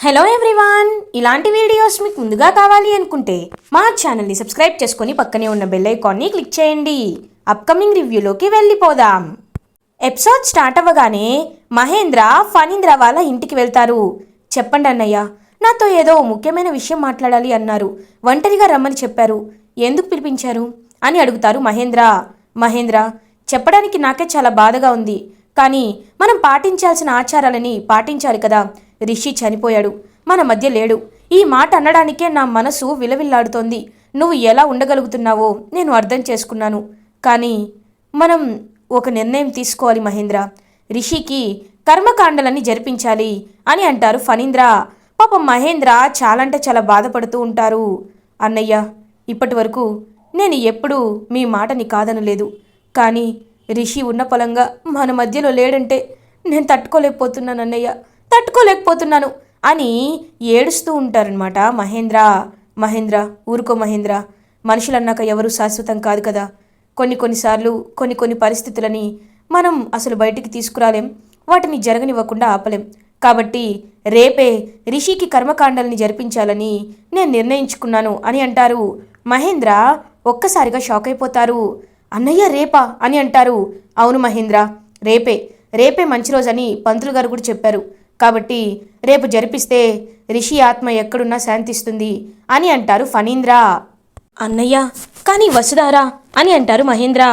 Hello everyone ఇలాంటి videos మీకు ముందుగా కావాలి అనుకుంటే మా ఛానల్ని సబ్స్క్రైబ్ చేసుకొని పక్కనే ఉన్న బెల్ ఐకాన్ని క్లిక్ చేయండి. అప్కమింగ్ రివ్యూలోకి వెళ్ళిపోదాం. ఎపిసోడ్ స్టార్ట్ అవ్వగానే మహేంద్ర ఫణీంద్ర వాళ్ళ ఇంటికి వెళ్తారు. చెప్పండి అన్నయ్య నాతో ఏదో ముఖ్యమైన విషయం మాట్లాడాలి అన్నారు. ఒంటరిగా రమ్మని చెప్పారు. ఎందుకు పిలిపించారు? అని అడుగుతారు మహేంద్ర. మహేంద్ర చెప్పడానికి నాకే చాలా బాధగా ఉంది. కానీ మనం పాటించాల్సిన ఆచారాలని పాటించాలి కదా. రిషి చనిపోయాడు. మన మధ్య లేడు. ఈ మాట అనడానికే నా మనసు విలవిల్లాడుతోంది. నువ్వు ఎలా ఉండగలుగుతున్నావో నేను అర్థం చేసుకున్నాను. కానీ మనం ఒక నిర్ణయం తీసుకోవాలి మహేంద్ర. రిషికి కర్మకాండలన్నీ జరిపించాలి అని అంటారు ఫణీంద్ర. పాపం మహేంద్ర చాలా అంటే చాలా బాధపడుతూ ఉంటారు. అన్నయ్య ఇప్పటి వరకు నేను ఎప్పుడూ మీ మాటని కాదనలేదు. కానీ రిషి ఉన్న పొలంగా మన మధ్యలో లేడంటే నేను తట్టుకోలేకపోతున్నాను అన్నయ్య. తట్టుకోలేకపోతున్నాను అని ఏడుస్తూ ఉంటారనమాట మహేంద్ర మహేంద్ర ఊరుకో మహేంద్ర మనుషులన్నాక ఎవరు శాశ్వతం కాదు కదా. కొన్ని కొన్నిసార్లు కొన్ని కొన్ని పరిస్థితులని మనం అసలు బయటికి తీసుకురాలేం వాటిని జరగనివ్వకుండా ఆపలేం. కాబట్టి రేపే రిషికి కర్మకాండల్ని జరిపించాలని నేను నిర్ణయించుకున్నాను అని అంటారు. మహేంద్ర ఒక్కసారిగా షాక్ అయిపోతారు. అన్నయ్య రేపా? అని అంటారు. అవును మహేంద్ర రేపే రేపే మంచి రోజని పంతులు గారు కూడా చెప్పారు. కాబట్టి రేపు జరిపిస్తే రిషి ఆత్మ ఎక్కడున్నా శాంతిస్తుంది అని అంటారు ఫణీంద్ర. అన్నయ్య కానీ వసుధారా అని అంటారు మహేంద్ర.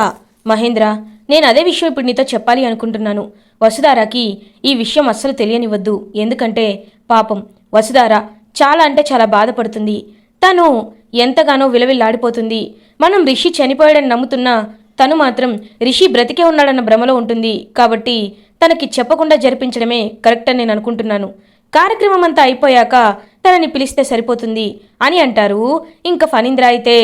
మహేంద్ర నేను అదే విషయం ఇప్పుడు నీతో చెప్పాలి అనుకుంటున్నాను. వసుధారాకి ఈ విషయం అస్సలు తెలియనివ్వద్దు. ఎందుకంటే పాపం వసుధార చాలా అంటే చాలా బాధపడుతుంది. తను ఎంతగానో విలవిల్లాడిపోతుంది. మనం రిషి చనిపోయాడని నమ్ముతున్నా తను మాత్రం రిషి బ్రతికే ఉన్నాడన్న భ్రమలో ఉంటుంది. కాబట్టి తనకి చెప్పకుండా జరిపించడమే కరెక్ట్ అని నేను అనుకుంటున్నాను. కార్యక్రమం అంతా అయిపోయాక తనని పిలిస్తే సరిపోతుంది అని అంటారు. ఇంకా ఫణీంద్ర అయితే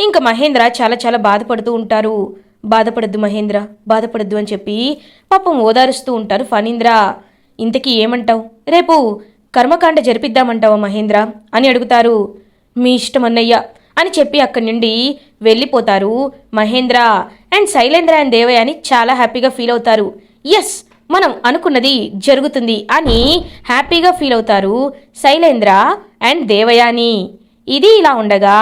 ఇంకా మహేంద్ర చాలా చాలా బాధపడుతూ ఉంటారు. బాధపడద్దు మహేంద్ర బాధపడద్దు అని చెప్పి పాపం ఓదారుస్తూ ఉంటారు ఫణీంద్ర. ఇంతకీ ఏమంటావు? రేపు కర్మకాండ జరిపిద్దామంటావా మహేంద్ర? అని అడుగుతారు. మీ ఇష్టం అన్నయ్య అని చెప్పి అక్కడి నుండి వెళ్ళిపోతారు మహేంద్ర. అండ్ శైలేంద్ర అండ్ దేవయ్య అని చాలా హ్యాపీగా ఫీల్ అవుతారు. ఎస్ మనం అనుకున్నది జరుగుతుంది అని హ్యాపీగా ఫీల్ అవుతారు శైలేంద్ర అండ్ దేవయాని. ఇది ఇలా ఉండగా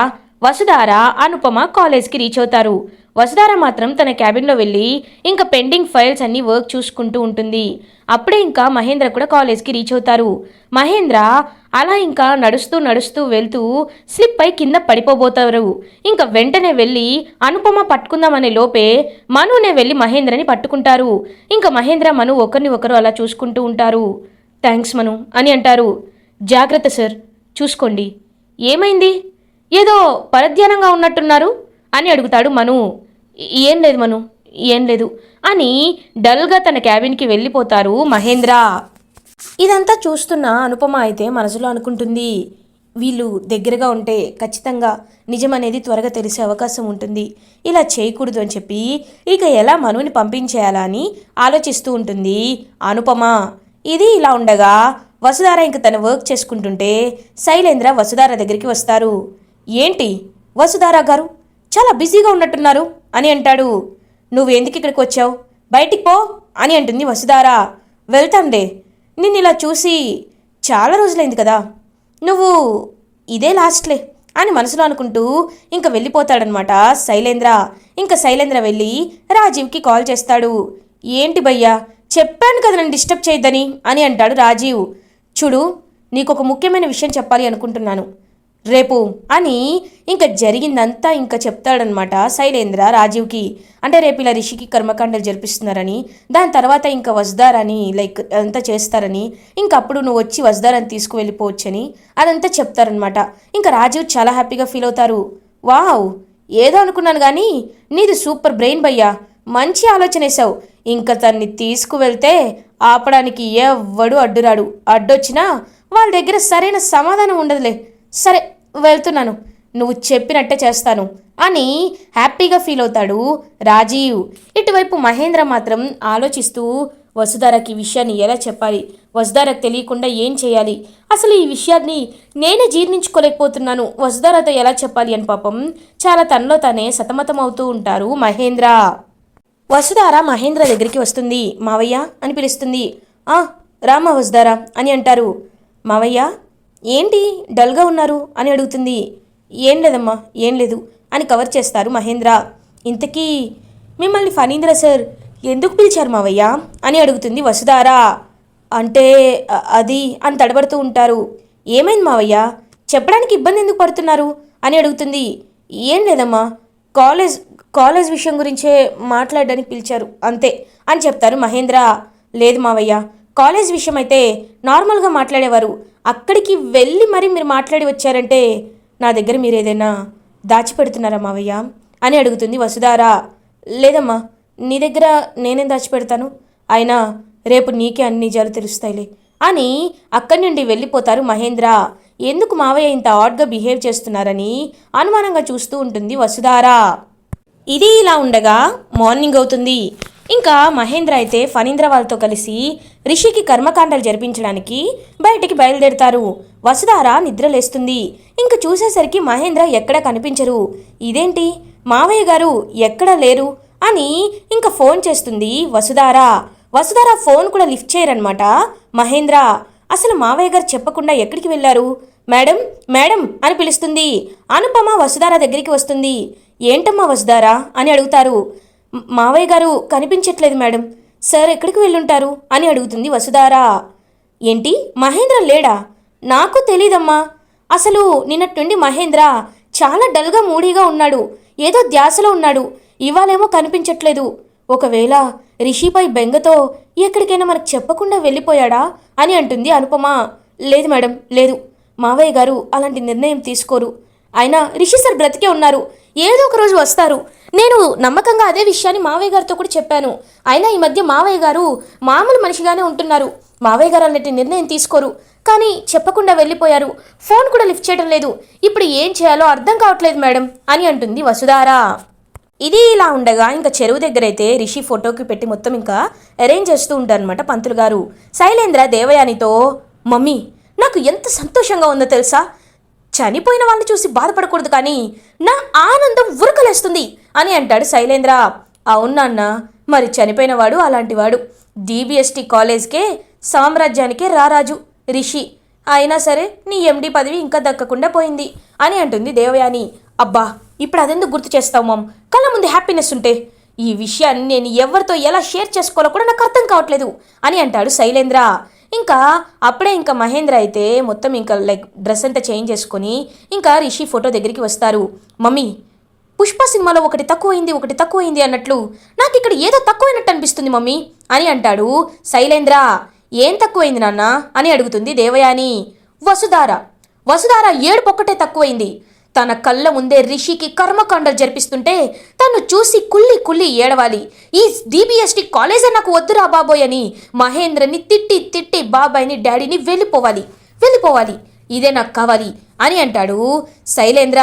వసుధార అనుపమ కాలేజ్కి రీచ్ అవుతారు. వసుధార మాత్రం తన క్యాబిన్లో వెళ్ళి ఇంకా పెండింగ్ ఫైల్స్ అన్ని వర్క్ చూసుకుంటూ ఉంటుంది. అప్పుడే ఇంకా మహేంద్ర కూడా కాలేజ్కి రీచ్ అవుతారు. మహేంద్ర అలా ఇంకా నడుస్తూ నడుస్తూ వెళ్తూ స్లిప్ అయి కింద పడిపోబోతారు. ఇంకా వెంటనే వెళ్ళి అనుపమ పట్టుకుందామనే లోపే మనునే వెళ్ళి మహేంద్రని పట్టుకుంటారు. ఇంకా మహేంద్ర మను ఒకరిని ఒకరు అలా చూసుకుంటూ ఉంటారు. థ్యాంక్స్ మను అని అంటారు. జాగ్రత్త సార్ చూసుకోండి. ఏమైంది? ఏదో పరధ్యానంగా ఉన్నట్టున్నారు? అని అడుగుతాడు మను. ఏం లేదు మను ఏం లేదు. అని డల్గా తన క్యాబిన్కి వెళ్ళిపోతారు మహేంద్ర. ఇదంతా చూస్తున్న అనుపమ అయితే మనసులో అనుకుంటుంది వీళ్ళు దగ్గరగా ఉంటే ఖచ్చితంగా నిజం అనేది త్వరగా తెలిసే అవకాశం ఉంటుంది. ఇలా చేయకూడదు అని చెప్పి ఇక ఎలా మనుని పంపించేయాలా అని ఆలోచిస్తూ ఉంటుంది అనుపమ. ఇది ఇలా ఉండగా వసుధార ఇంక తను వర్క్ చేసుకుంటుంటే శైలేంద్ర వసుధార దగ్గరికి వస్తారు. ఏంటి వసుధార గారు? చాలా బిజీగా ఉన్నట్టున్నారు అని అంటాడు. నువ్వెందుకు ఇక్కడికి వచ్చావు? బయటికి పో అని అంటుంది వసుధార. వెళ్తాండే నిన్ను ఇలా చూసి చాలా రోజులైంది కదా. నువ్వు ఇదే లాస్ట్లే అని మనసులో అనుకుంటూ ఇంకా వెళ్ళిపోతాడనమాట శైలేంద్ర. ఇంకా శైలేంద్ర వెళ్ళి రాజీవ్కి కాల్ చేస్తాడు. ఏంటి భయ్యా చెప్పాను కదా నన్ను డిస్టర్బ్ చేయొద్దని అని అంటాడు రాజీవ్. చూడు నీకు ఒక ముఖ్యమైన విషయం చెప్పాలి అనుకుంటున్నాను. రేపు అని ఇంకా జరిగిందంతా ఇంకా చెప్తాడనమాట శైలేంద్ర రాజీవ్కి. అంటే రేపు ఇలా రిషికి కర్మకాండలు జరిపిస్తున్నారని దాని తర్వాత ఇంకా వజ్దారని లైక్ అదంతా చేస్తారని ఇంకా అప్పుడు నువ్వు వచ్చి వజ్దారని తీసుకువెళ్ళిపోవచ్చని అదంతా చెప్తారనమాట ఇంకా రాజీవ్ చాలా హ్యాపీగా ఫీల్ అవుతారు. వావ్! ఏదో అనుకున్నాను కానీ నీది సూపర్ బ్రెయిన్ భయ్యా! మంచి ఆలోచన వేసావు ఇంకా తన్ని తీసుకువెళ్తే ఆపడానికి ఎవ్వడు అడ్డురాడు. అడ్డొచ్చినా వాళ్ళ దగ్గర సరైన సమాధానం ఉండదులే. సరే వెళ్తున్నాను. నువ్వు చెప్పినట్టే చేస్తాను. అని హ్యాపీగా ఫీల్ అవుతాడు రాజీవ్. ఇటువైపు మహేంద్ర మాత్రం ఆలోచిస్తూ వసుధారకి విషయాన్ని ఎలా చెప్పాలి? వసుధారకు తెలియకుండా ఏం చేయాలి? అసలు ఈ విషయాన్ని నేనే జీర్ణించుకోలేకపోతున్నాను. వసుధారతో ఎలా చెప్పాలి అని పాపం చాలా తనలో తానే సతమతం అవుతూ ఉంటారు మహేంద్ర. వసుధార మహేంద్ర దగ్గరికి వస్తుంది. మావయ్య అని పిలుస్తుంది. ఆ రామ వసుధార అని అంటారు. మావయ్య ఏంటి? డల్గా ఉన్నారు? అని అడుగుతుంది. ఏం లేదమ్మా ఏం లేదు అని కవర్ చేస్తారు మహేంద్ర. ఇంతకీ మిమ్మల్ని ఫణీంద్ర సార్ ఎందుకు పిలిచారు మావయ్య? అని అడుగుతుంది వసుధారా. అంటే అది అని తడబడుతూ ఉంటారు. ఏమైంది మావయ్య? చెప్పడానికి ఇబ్బంది ఎందుకు పడుతున్నారు? అని అడుగుతుంది. ఏం లేదమ్మా కాలేజ్ కాలేజ్ విషయం గురించే మాట్లాడడానికి పిలిచారు అంతే అని చెప్తారు మహేంద్ర. లేదు మావయ్య కాలేజ్ విషయం అయితే నార్మల్గా మాట్లాడేవారు. అక్కడికి వెళ్ళి మరి మీరు మాట్లాడి వచ్చారంటే నా దగ్గర మీరు ఏదైనా దాచిపెడుతున్నారా మావయ్య? అని అడుగుతుంది వసుధారా. లేదమ్మా నీ దగ్గర నేనేం దాచిపెడతాను? అయినా రేపు నీకే అన్ని నిజాలు తెలుస్తాయిలే. అని అక్కడి నుండి వెళ్ళిపోతారు మహేంద్ర. ఎందుకు మావయ్య ఇంత ఆడ్గా బిహేవ్ చేస్తున్నారని అనుమానంగా చూస్తూ ఉంటుంది వసుధారా. ఇది ఇలా ఉండగా మార్నింగ్ అవుతుంది. ఇంకా మహేంద్ర అయితే ఫణీంద్ర వాళ్ళతో కలిసి రిషికి కర్మకాండలు జరిపించడానికి బయటికి బయలుదేరుతారు. వసుధార నిద్రలేస్తుంది. ఇంక చూసేసరికి మహేంద్ర ఎక్కడ కనిపించరు? ఇదేంటి? మావయ్య గారు ఎక్కడ లేరు? అని ఇంకా ఫోన్ చేస్తుంది వసుధార. వసుధార ఫోన్ కూడా లిఫ్ట్ చేయరనమాట మహేంద్ర. అసలు మావయ్య గారు చెప్పకుండా ఎక్కడికి వెళ్ళారు? మేడం మేడం అని పిలుస్తుంది. అనుపమ వసుధార దగ్గరికి వస్తుంది. ఏంటమ్మా వసుధారా అని అడుగుతారు. మావయ్య గారు కనిపించట్లేదు మేడం. సార్ ఎక్కడికి వెళ్ళుంటారు? అని అడుగుతుంది వసుధారా. ఏంటి? మహేంద్ర లేడా? నాకు తెలీదమ్మా. అసలు నిన్నట్టుండి మహేంద్ర చాలా డల్గా మూడీగా ఉన్నాడు. ఏదో ధ్యాసలో ఉన్నాడు. ఇవాళేమో కనిపించట్లేదు. ఒకవేళ రిషిపై బెంగతో ఎక్కడికైనా మనకు చెప్పకుండా వెళ్ళిపోయాడా? అని అంటుంది అనుపమ. లేదు మేడం లేదు. మావయ్య గారు అలాంటి నిర్ణయం తీసుకోరు. అయినా రిషి సార్ బ్రతికే ఉన్నారు. ఏదో ఒక రోజు వస్తారు. నేను నమ్మకంగా అదే విషయాన్ని మావయ్య గారితో కూడా చెప్పాను. అయినా ఈ మధ్య మావయ్య గారు మామూలు మనిషిగానే ఉంటున్నారు. మావయ్య గారు అలాంటి నిర్ణయం తీసుకోరు. కానీ చెప్పకుండా వెళ్ళిపోయారు. ఫోన్ కూడా లిఫ్ట్ చేయడం లేదు. ఇప్పుడు ఏం చేయాలో అర్థం కావట్లేదు మేడం అని అంటుంది వసుధారా. ఇది ఇలా ఉండగా ఇంకా చెరువు దగ్గర అయితే రిషి ఫోటోకి పెట్టి మొత్తం ఇంకా అరేంజ్ చేస్తూ ఉంటారనమాట పంతులు గారు. శైలేంద్ర దేవయానితో మమ్మీ నాకు ఎంత సంతోషంగా ఉందో తెలుసా? చనిపోయిన వాళ్ళని చూసి బాధపడకూడదు కానీ నా ఆనందం ఉరకలేస్తుంది అని అంటాడు శైలేంద్ర. అవును నాన్న మరి చనిపోయినవాడు అలాంటివాడు డిబిఎస్టి కాలేజ్కే సామ్రాజ్యానికే రారాజు రిషి. అయినా సరే నీ ఎండి పదవి ఇంకా దక్కకుండా పోయింది అని అంటుంది దేవయాని. అబ్బా ఇప్పుడు అదెందుకు గుర్తు చేస్తావు మామ్? కళ్ళ ముందు హ్యాపీనెస్ ఉంటే. ఈ విషయాన్ని నేను ఎవరితో ఎలా షేర్ చేసుకోవాలో కూడా నాకు అర్థం కావట్లేదు అని అంటాడు శైలేంద్ర. ఇంకా అప్పుడే ఇంకా మహేంద్ర అయితే మొత్తం ఇంకా లైక్ డ్రెస్ అంతా చేంజ్ చేసుకొని ఇంకా రిషి ఫోటో దగ్గరికి వస్తారు. మమ్మీ పుష్ప సినిమాలో ఒకటి తక్కువైంది ఒకటి తక్కువైంది అన్నట్లు నాకు ఇక్కడ ఏదో తక్కువైనట్టు అనిపిస్తుంది మమ్మీ అని అంటాడు శైలేంద్ర. ఏం తక్కువైంది నాన్న? అని అడుగుతుంది దేవయాని. వసుధార వసుధార ఏడుపు ఒక్కటే తక్కువైంది. తన కళ్ళ ముందే రిషికి కర్మకాండలు జరిపిస్తుంటే తను చూసి కుళ్ళి కుళ్ళి ఏడవాలి. ఈ డిబిఎస్టి కాలేజే నాకు వద్దురా బాబోయ్ అని మహేంద్రని తిట్టి తిట్టి బాబాయ్ని డాడీని వెళ్ళిపోవాలి. వెళ్ళిపోవాలి. ఇదే నాకు కావాలి అని అంటాడు. శైలేంద్ర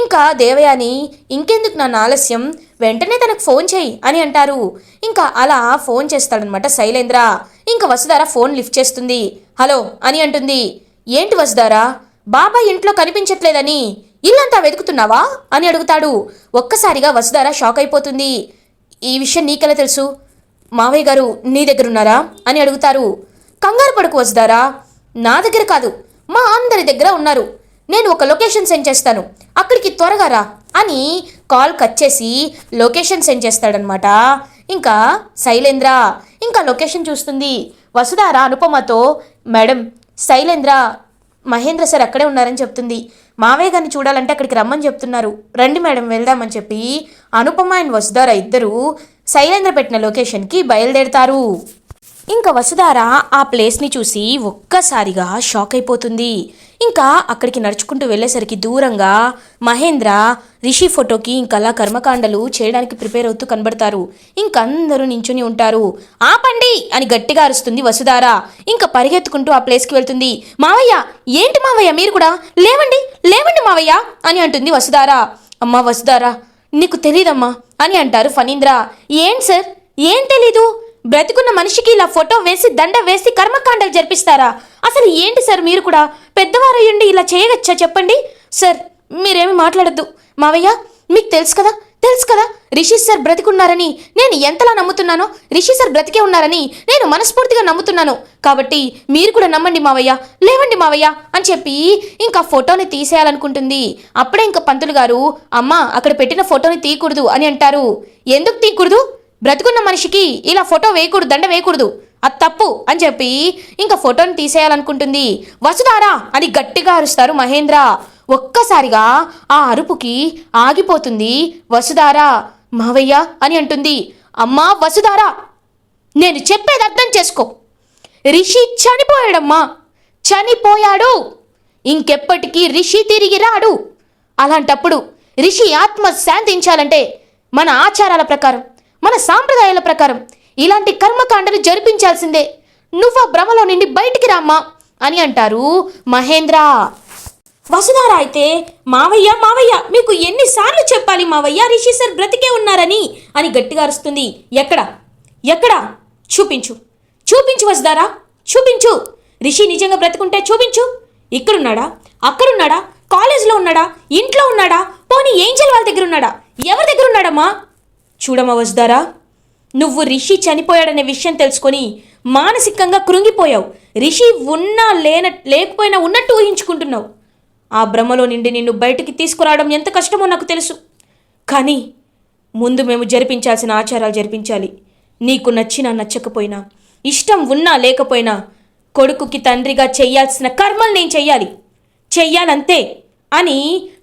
ఇంకా దేవయాని ఇంకెందుకు నన్ను ఆలస్యం? వెంటనే తనకు ఫోన్ చేయి అని అంటారు. ఇంకా అలా ఫోన్ చేస్తాడనమాట శైలేంద్ర. ఇంకా వసుధార ఫోన్ లిఫ్ట్ చేస్తుంది. హలో అని అంటుంది. ఏంటి వసుధారా? బాబాయ్ ఇంట్లో కనిపించట్లేదని. ఇల్లంతా వెతుకుతున్నావా? అని అడుగుతాడు. ఒక్కసారిగా వసుధార షాక్ అయిపోతుంది. ఈ విషయం నీకెలా తెలుసు? మావయ్య గారు నీ దగ్గర ఉన్నారా అని అడుగుతారు. కంగారు పడుకు వసుధారా. నా దగ్గర కాదు. మా అందరి దగ్గర ఉన్నారు. నేను ఒక లొకేషన్ సెండ్ చేస్తాను. అక్కడికి త్వరగా రా అని కాల్ కట్ చేసి లొకేషన్ సెండ్ చేస్తాడనమాట ఇంకా శైలేంద్ర ఇంకా లొకేషన్ చూస్తుంది. వసుధార అనుపమతో మేడం శైలేంద్ర మహేంద్ర సార్ అక్కడే ఉన్నారని చెప్తుంది. మావయ్య గారిని చూడాలంటే అక్కడికి రమ్మని చెప్తున్నారు. రండి మేడం వెళ్దామని చెప్పి అనుపమ అండ్ వసుధార ఇద్దరు శైలేంద్ర పెట్టిన లొకేషన్కి బయలుదేరతారు. ఇంకా వసుధార ఆ ప్లేస్ని చూసి ఒక్కసారిగా షాక్ అయిపోతుంది. ఇంకా అక్కడికి నడుచుకుంటూ వెళ్ళేసరికి దూరంగా మహేంద్ర రిషి ఫోటోకి ఇంకలా కర్మకాండలు చేయడానికి ప్రిపేర్ అవుతూ కనబడతారు. ఇంకందరూ నించుని ఉంటారు. ఆపండి! అని గట్టిగా అరుస్తుంది వసుధార. ఇంకా పరిగెత్తుకుంటూ ఆ ప్లేస్కి వెళ్తుంది. మావయ్య! ఏంటి మావయ్య? మీరు కూడా లేవండి! లేవండి మావయ్య! అని అంటుంది వసుధార. అమ్మా వసుధార! నీకు తెలీదమ్మా! అని అంటారు ఫణీంద్ర. ఏం సార్? ఏం తెలీదు? బ్రతికున్న మనిషికి ఇలా ఫోటో వేసి దండ వేసి కర్మకాండలు జరిపిస్తారా? అసలు ఏంటి సార్ మీరు కూడా? పెద్దవారయ్యండి ఇలా చేయగచ్చా చెప్పండి? సార్ మీరేమి మాట్లాడద్దు. మావయ్య మీకు తెలుసు కదా తెలుసు కదా రిషి సార్ బ్రతికున్నారని నేను ఎంతలా నమ్ముతున్నానో రిషి సార్ బ్రతికే ఉన్నారని నేను మనస్ఫూర్తిగా నమ్ముతున్నాను. కాబట్టి మీరు కూడా నమ్మండి మావయ్య లేవండి మావయ్య అని చెప్పి ఇంకా ఫోటోని తీసేయాలనుకుంటుంది. అప్పుడే ఇంకా పంతులు గారు అమ్మ అక్కడ పెట్టిన ఫోటోని తీయకూడదు అని అంటారు. ఎందుకు తీయకూడదు? బ్రతుకున్న మనిషికి ఇలా ఫోటో వేయకూడదు దండ వేయకూడదు. అది తప్పు అని చెప్పి ఇంకా ఫోటోని తీసేయాలనుకుంటుంది. వసుధారా అని గట్టిగా అరుస్తారు మహేంద్ర. ఒక్కసారిగా ఆ అరుపుకి ఆగిపోతుంది వసుధారా. మావయ్య అని అంటుంది. అమ్మా వసుధారా నేను చెప్పేది అర్థం చేసుకో. రిషి చనిపోయాడమ్మా. చనిపోయాడు. ఇంకెప్పటికీ రిషి తిరిగి రాడు. అలాంటప్పుడు రిషి ఆత్మ శాంతించాలంటే మన ఆచారాల ప్రకారం మన సాంప్రదాయాల ప్రకారం ఇలాంటి కర్మకాండను జరిపించాల్సిందే. నువ్వు ఆ భ్రమలో నుండి బయటికి రామ్మా అని అంటారు మహేంద్ర. వసుధార అయితే మావయ్య మావయ్య మీకు ఎన్నిసార్లు చెప్పాలి మావయ్య రిషి సార్ బ్రతికే ఉన్నారని అని గట్టిగా అరుస్తుంది. ఎక్కడ? ఎక్కడ? చూపించు. చూపించు వసుధారా చూపించు. రిషి నిజంగా బ్రతుకుంటే చూపించు. ఇక్కడున్నాడా? అక్కడున్నాడా? కాలేజ్లో ఉన్నాడా? ఇంట్లో ఉన్నాడా? పోనీ ఏంజల్ వాళ్ళ దగ్గర ఉన్నాడా? ఎవరి దగ్గర ఉన్నాడమ్మా? చూడమ్మా వసుధారా నువ్వు రిషి చనిపోయాడనే విషయం తెలుసుకొని మానసికంగా కృంగిపోయావు. రిషి ఉన్నా లేన లేకపోయినా ఉన్నట్టు ఊహించుకుంటున్నావు. ఆ భ్రమలో నుండి నిన్ను బయటికి తీసుకురావడం ఎంత కష్టమో నాకు తెలుసు. కానీ ముందు మేము జరిపించాల్సిన ఆచారాలు జరిపించాలి. నీకు నచ్చినా నచ్చకపోయినా ఇష్టం ఉన్నా లేకపోయినా కొడుకుకి తండ్రిగా చేయాల్సిన కర్మలు నేను చెయ్యాలి. చెయ్యాలంతే అని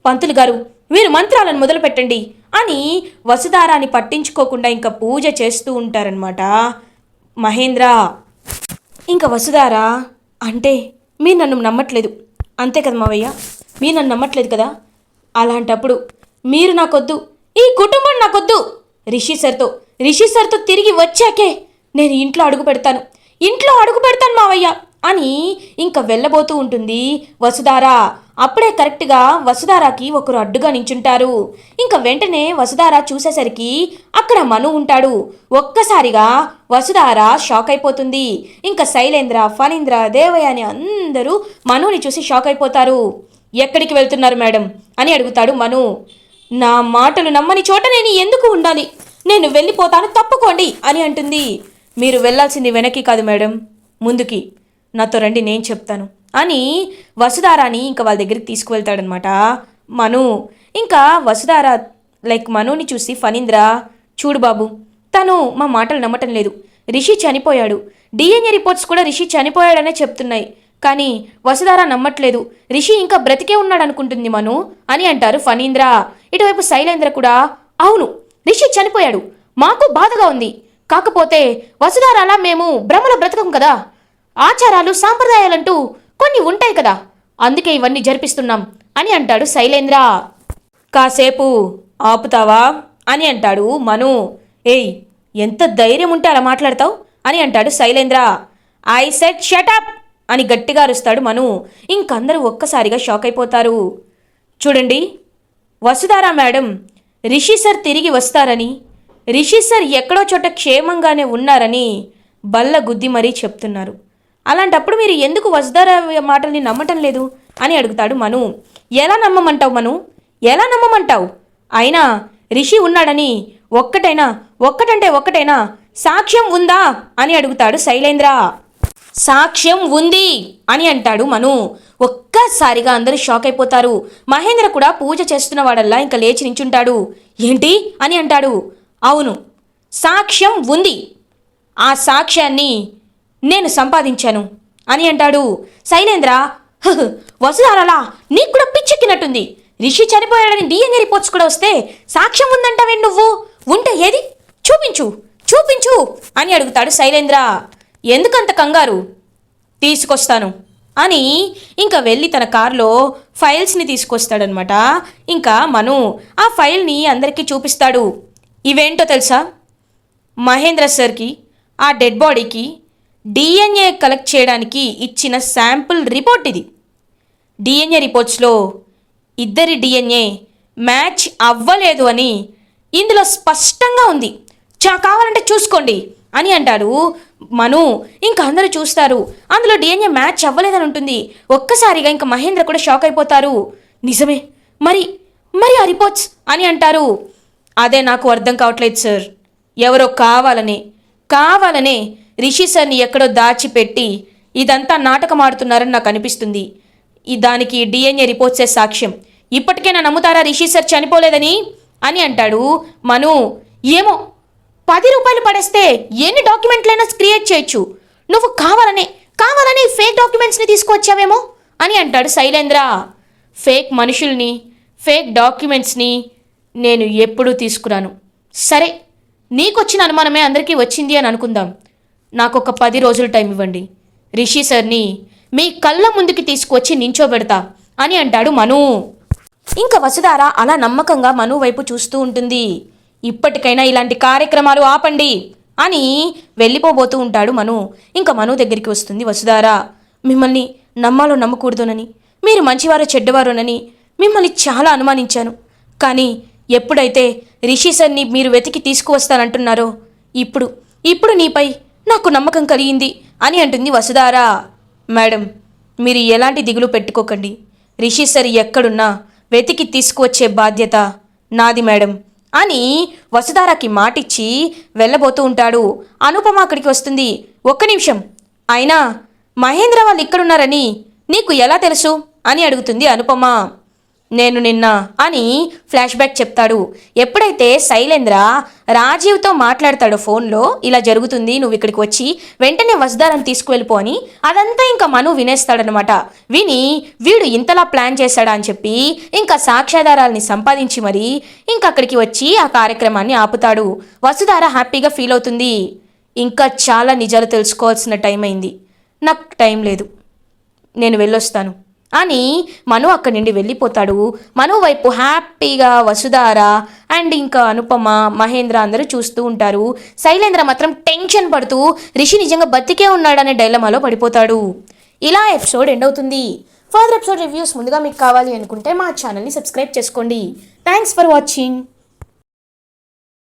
పంతులు గారు మీరు మంత్రాలను మొదలుపెట్టండి. అని వసుధారాన్ని పట్టించుకోకుండా ఇంకా పూజ చేస్తూ ఉంటారనమాట మహేంద్ర. ఇంకా వసుధారా అంటే మీరు నన్ను నమ్మట్లేదు. అంతే కదా మావయ్య? మీరు నన్ను నమ్మట్లేదు కదా? అలాంటప్పుడు మీరు నాకొద్దు ఈ కుటుంబం నాకొద్దు. రిషి సార్తో రిషి సార్తో తిరిగి వచ్చాకే నేను ఇంట్లో అడుగు పెడతాను. ఇంట్లో అడుగు పెడతాను మావయ్య. అని ఇంకా వెళ్ళబోతూ ఉంటుంది. వసుధార అప్పుడే కరెక్ట్గా వసుధారాకి ఒకరు అడ్డుగా నించుంటారు. ఇంకా వెంటనే వసుధార చూసేసరికి అక్కడ మను ఉంటాడు. ఒక్కసారిగా వసుధార షాక్ అయిపోతుంది. ఇంకా శైలేంద్ర ఫణీంద్ర దేవయ్య అని అందరూ మనుని చూసి షాక్ అయిపోతారు. ఎక్కడికి వెళ్తున్నారు మేడం? అని అడుగుతాడు మను. నా మాటలు నమ్మని చోట నేను ఎందుకు ఉండాలి? నేను వెళ్ళిపోతాను తప్పుకోండి అని అంటుంది. మీరు వెళ్ళాల్సింది వెనక్కి కాదు మేడం ముందుకి. నాతో రండి నేను చెప్తాను అని వసుధారాని ఇంకా వాళ్ళ దగ్గరికి తీసుకువెళ్తాడనమాట. మను ఇంకా వసుధార లైక్ మనుని చూసి ఫణీంద్ర చూడు బాబు తను మా మాటలు నమ్మటం లేదు. రిషి చనిపోయాడు. డిఎన్ఏ రిపోర్ట్స్ కూడా రిషి చనిపోయాడనే చెప్తున్నాయి. కానీ వసుధార నమ్మట్లేదు. రిషి ఇంకా బ్రతికే ఉన్నాడు అనుకుంటుంది మను అని అంటారు ఫణీంద్ర. ఇటువైపు శైలేంద్ర కూడా అవును రిషి చనిపోయాడు. మాకు బాధగా ఉంది. కాకపోతే వసుధార అలా మేము భ్రమలో బ్రతకం కదా. ఆచారాలు సాంప్రదాయాలంటూ కొన్ని ఉంటాయి కదా. అందుకే ఇవన్నీ జరిపిస్తున్నాం అని అంటాడు శైలేంద్ర. కాసేపు ఆపుతావా? అని అంటాడు మను. ఏయ్ ఎంత ధైర్యం ఉంటే అలా మాట్లాడతావు? అని అంటాడు శైలేంద్ర. ఐ సెట్ షటప్ అని గట్టిగా అరుస్తాడు మను. ఇంకందరూ ఒక్కసారిగా షాక్ అయిపోతారు. చూడండి వసుధారా మేడం రిషి సార్ తిరిగి వస్తారని రిషి సార్ ఎక్కడో చోట క్షేమంగానే ఉన్నారని బల్ల గుద్ది మరీ చెప్తున్నారు. అలాంటప్పుడు మీరు ఎందుకు వసుధార మాటల్ని నమ్మటం లేదు? అని అడుగుతాడు మను. ఎలా నమ్మమంటావు మను? ఎలా నమ్మమంటావు? అయినా రిషి ఉన్నాడని ఒక్కటైనా ఒక్కటంటే ఒక్కటైనా సాక్ష్యం ఉందా? అని అడుగుతాడు శైలేంద్ర. సాక్ష్యం ఉంది అని అంటాడు మను. ఒక్కసారిగా అందరూ షాక్ అయిపోతారు. మహేంద్ర కూడా పూజ చేస్తున్నవాడల్లా ఇంకా లేచి నించుంటాడు. ఏంటి? అని అంటాడు. అవును సాక్ష్యం ఉంది. ఆ సాక్ష్యాన్ని నేను సంపాదించాను. అని అంటాడు. శైలేంద్ర వసుధారలా నీకు కూడా పిచ్చెక్కినట్టుంది. రిషి చనిపోయాడని డిఎన్ఏ రిపోర్ట్స్ కూడా వస్తే సాక్ష్యం ఉందంటావే నువ్వు? ఉంటే ఏది? చూపించు చూపించు అని అడుగుతాడు శైలేంద్ర ఎందుకంత కంగారు? తీసుకొస్తాను అని ఇంకా వెళ్ళి తన కారులో ఫైల్స్ని తీసుకొస్తాడనమాట. ఇంకా మను ఆ ఫైల్ని అందరికీ చూపిస్తాడు. ఇవేంటో తెలుసా? మహేంద్ర సార్కి ఆ డెడ్ బాడీకి డిఎన్ఏ కలెక్ట్ చేయడానికి ఇచ్చిన శాంపుల్ రిపోర్ట్ ఇది. డిఎన్ఏ రిపోర్ట్స్లో ఇద్దరి డిఎన్ఏ మ్యాచ్ అవ్వలేదు అని ఇందులో స్పష్టంగా ఉంది. చా కావాలంటే చూసుకోండి అని అంటాడు మను. ఇంకా అందరూ చూస్తారు అందులో డిఎన్ఏ మ్యాచ్ అవ్వలేదని ఉంటుంది. ఒక్కసారిగా ఇంకా మహేంద్ర కూడా షాక్ అయిపోతారు. నిజమే మరి మరి ఆ రిపోర్ట్స్ అని అంటారు. అదే నాకు అర్థం కావట్లేదు సార్. ఎవరో కావాలనే కావాలనే రిషి సార్ని ఎక్కడో దాచిపెట్టి ఇదంతా నాటకం ఆడుతున్నారని నాకు అనిపిస్తుంది. ఈ దానికి డిఎన్ఏ రిపోర్ట్సే సాక్ష్యం. ఇప్పటికైనా నమ్ముతారా రిషి సార్ చనిపోలేదని? అని అంటాడు మను. ఏమో పది రూపాయలు పడేస్తే ఎన్ని డాక్యుమెంట్లైనా క్రియేట్ చేయొచ్చు. నువ్వు కావాలనే కావాలని ఫేక్ డాక్యుమెంట్స్ని తీసుకువచ్చావేమో? అని అంటాడు శైలేంద్ర. ఫేక్ మనుషుల్ని ఫేక్ డాక్యుమెంట్స్ని నేను ఎప్పుడూ తీసుకురాను. సరే నీకొచ్చిన అనుమానమే అందరికీ వచ్చింది అని అనుకుందాం. నాకు ఒక పది రోజులు టైం ఇవ్వండి. రిషి సార్ని మీ కళ్ళ ముందుకి తీసుకువచ్చి నించోబెడతా అని అంటాడు మను. ఇంకా వసుధార అలా నమ్మకంగా మను వైపు చూస్తూ ఉంటుంది. ఇప్పటికైనా ఇలాంటి కార్యక్రమాలు ఆపండి అని వెళ్ళిపోబోతూ ఉంటాడు మను. ఇంకా మను దగ్గరికి వస్తుంది వసుధార. మిమ్మల్ని నమ్మాలో నమ్మకూడదునని మీరు మంచివారో చెడ్డవారోనని మిమ్మల్ని చాలా అనుమానించాను. కానీ ఎప్పుడైతే రిషి సార్ని మీరు వెతికి తీసుకువస్తానంటున్నారో ఇప్పుడు ఇప్పుడు నీపై నాకు నమ్మకం కలిగింది అని అంటుంది వసుధారా. మేడం మీరు ఎలాంటి దిగులు పెట్టుకోకండి. రిషి సార్ ఎక్కడున్నా వెతికి తీసుకువచ్చే బాధ్యత నాది మేడం అని వసుధారాకి మాటిచ్చి వెళ్ళబోతూ ఉంటాడు. అనుపమ అక్కడికి వస్తుంది. ఒక్క నిమిషం. అయినా మహేంద్ర వాళ్ళు ఇక్కడున్నారని నీకు ఎలా తెలుసు? అని అడుగుతుంది అనుపమ. నేను నిన్న అని ఫ్లాష్ బ్యాక్ చెప్తాడు. ఎప్పుడైతే శైలేంద్ర రాజీవ్తో మాట్లాడతాడు ఫోన్లో ఇలా జరుగుతుంది నువ్వు ఇక్కడికి వచ్చి వెంటనే వసుధారని తీసుకువెళ్ళిపో అని అదంతా ఇంకా మను వినేస్తాడనమాట విని వీడు ఇంతలా ప్లాన్ చేశాడా అని చెప్పి ఇంకా సాక్ష్యాధారాల్ని సంపాదించి మరి ఇంకా అక్కడికి వచ్చి ఆ కార్యక్రమాన్ని ఆపుతాడు. వసుధార హ్యాపీగా ఫీల్ అవుతుంది. ఇంకా చాలా నిజాలు తెలుసుకోవాల్సిన టైం అయింది. నాకు టైం లేదు. నేను వెళ్ళొస్తాను. అని మను అక్కడి నుండి వెళ్ళిపోతాడు. మను వైపు హ్యాపీగా వసుధార అండ్ ఇంకా అనుపమ మహేంద్ర అందరూ చూస్తూ ఉంటారు. శైలేంద్ర మాత్రం టెన్షన్ పడుతూ రిషి నిజంగా బతికే ఉన్నాడనే డైలమాలో పడిపోతాడు. ఇలా ఎపిసోడ్ ఎండ్ అవుతుంది. ఫర్దర్ ఎపిసోడ్ రివ్యూస్ ముందుగా మీకు కావాలి అనుకుంటే మా ఛానల్ని సబ్స్క్రైబ్ చేసుకోండి. Thanks for watching.